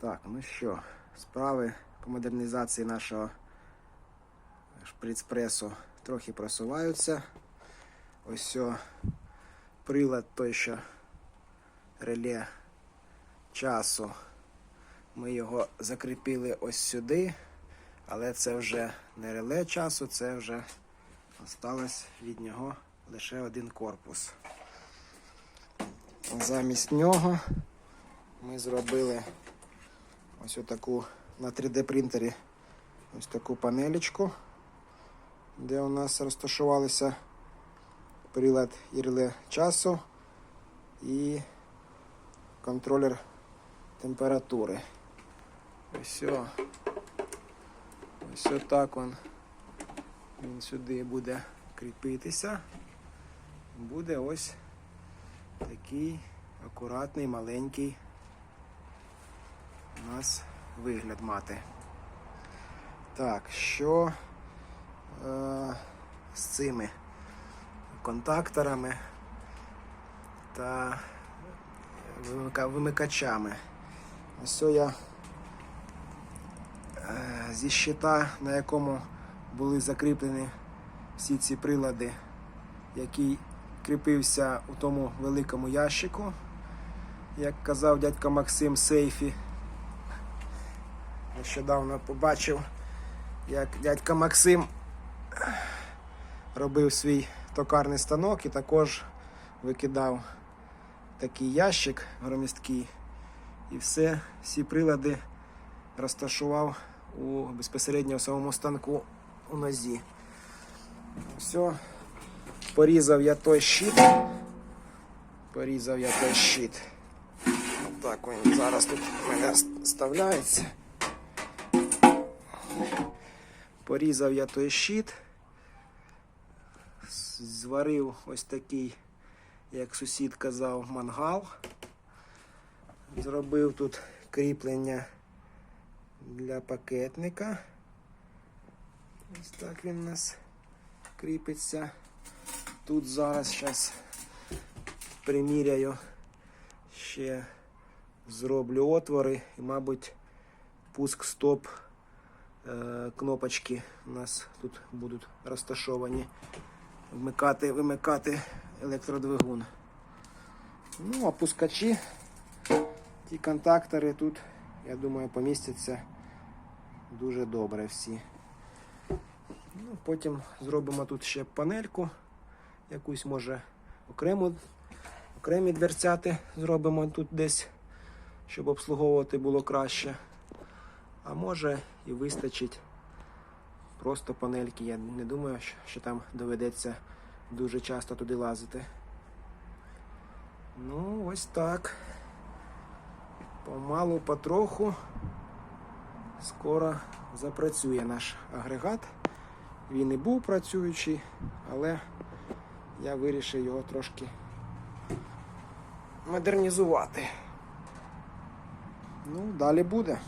Так, ну що, справи по модернізації нашого шприц-пресу трохи просуваються. Ось що прилад той, що реле часу. Ми його закріпили ось сюди, але це вже не реле часу, це вже осталось від нього лише один корпус. Замість нього ми зробили ось таку на 3D принтері ось таку панелечку, де у нас розташувалися прилад і реле часу і контролер температури. Ось. Ось так он. Він сюди буде кріпитися. Буде ось такий акуратний, маленький нас вигляд мати. Так, що е, з цими контакторами та вимикачами. Ось я е, зі щита, на якому були закріплені всі ці прилади, який кріпився у тому великому ящику, як казав дядько Максим сейфі. Нещодавно побачив, як дядько Максим робив свій токарний станок і також викидав такий ящик громісткий і все, всі прилади розташував у безпосередньо в самому станку у нозі. Все, порізав я той щит. Порізав я той щит. Так він зараз тут у мене вставляється. Порізав я той щит. Зварив ось такий, як сусід казав, мангал. Зробив тут кріплення для пакетника. Ось так він у нас кріпиться. Тут зараз зараз приміряю, ще зроблю отвори і, мабуть, пуск стоп кнопочки у нас тут будуть розташовані. Вмикати, вимикати електродвигун. Ну, а пускачі, ті контактори тут, я думаю, помістяться дуже добре всі. Ну, потім зробимо тут ще панельку, якусь може окрему, окремі дверцяти зробимо тут десь, щоб обслуговувати було краще. А може і вистачить просто панельки. Я не думаю, що- там доведеться дуже часто туди лазити. Ну, ось так. Помалу, потроху. Скоро запрацює наш агрегат. Він і був працюючий, але я вирішив його трошки модернізувати. Ну, далі буде.